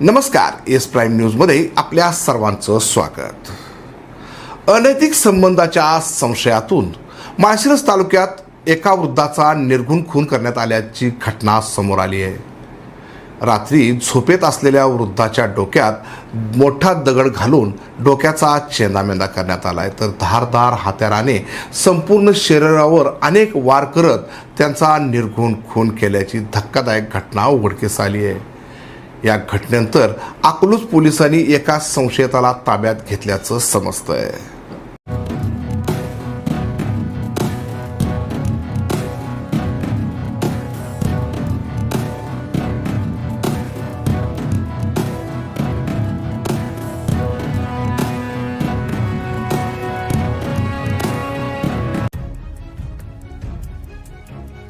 नमस्कार S prime न्यूजमध्ये आपल्या सर्वांचं स्वागत. अनैतिक संबंधाच्या संशयातून माळशिरस तालुक्यात एका वृद्धाचा निर्घुण खून करण्यात आल्याची घटना समोर आली आहे. रात्री झोपेत असलेल्या वृद्धाच्या डोक्यात मोठा दगड घालून डोक्याचा चेंदामेंदा करण्यात आला आहे. तर धारदार हात्याराने संपूर्ण शरीरावर अनेक वार करत त्यांचा निर्घुण खून केल्याची धक्कादायक घटना उघडकीस आली आहे. या घटनेनंतर अकलूज पोलिसांनी एका संशयिताला ताब्यात घेतल्याचं समजतंय.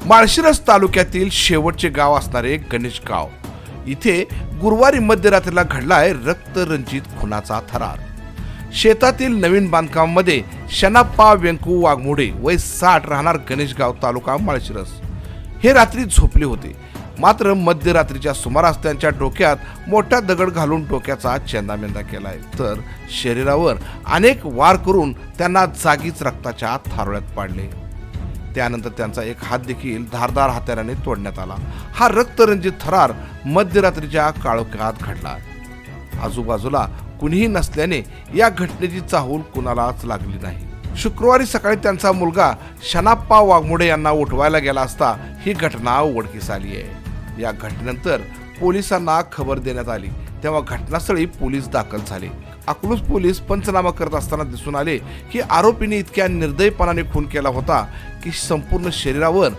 माळशिरस तालुक्यातील शेवटचे गाव असणारे गणेश गाव. इथे गुरुवारी मध्यरात्रीला घडलाय रक्तरंजित खुनाचा थरार. शेतातील नवीन बांधकामामध्ये शनाप्पा व्यंकू वाघमोडे वय साठ राहणार गणेशगाव तालुका माळशिरस. हे रात्री झोपले होते. मात्र मध्यरात्रीच्या सुमारास त्यांच्या डोक्यात मोठा दगड घालून डोक्याचा चेंदामेंदा केलाय. तर शरीरावर अनेक वार करून त्यांना जागीच रक्ताच्या थारोळ्यात पाडले. त्यानंतर त्यांचा एक हात देखील धारदार हत्याराने तोडण्यात आला. हा रक्तरंजित थरार मध्यरात्रीच्या काळोखात घडला. आजूबाजूला कुणीही नसल्याने या घटनेची चाहूल कुणालाच लागली नाही. शुक्रवारी सकाळी त्यांचा मुलगा शनाप्पा वाघमोडे यांना उठवायला गेला असता ही घटना उघडकीस आली आहे. या घटनेनंतर पोलिसांना खबर देण्यात आली. तेव्हा घटनास्थळी पोलीस दाखल झाले. अकलूज पोलीस पंचनामा करत असताना दिसून आले की आरोपीने इतक्या निर्दयपणाने खून केला होता की संपूर्ण शरीरावर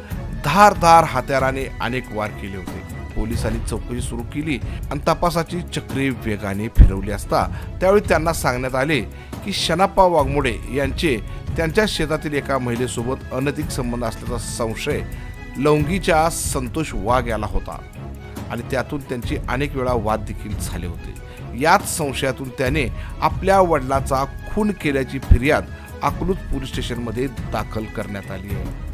धारधार हत्याराने अनेक वार केले होते. पोलिसांनी चौकशी सुरू केली आणि तपासाची चक्रे वेगाने फिरवली असता त्यावेळी त्यांना सांगण्यात आले की शनाप्पा वाघमोडे यांचे त्यांच्या शेतातील एका महिलेसोबत अनैतिक संबंध असल्याचा संशय लवंगीच्या संतोष वाघ याला होता आणि त्यातून त्यांची अनेक वेळा वाद देखील झाले होते. याच संशयातून त्याने आपल्या वडिलाचा खून केल्याची फिर्याद अकलूज पोलीस स्टेशनमध्ये दाखल करण्यात आली आहे.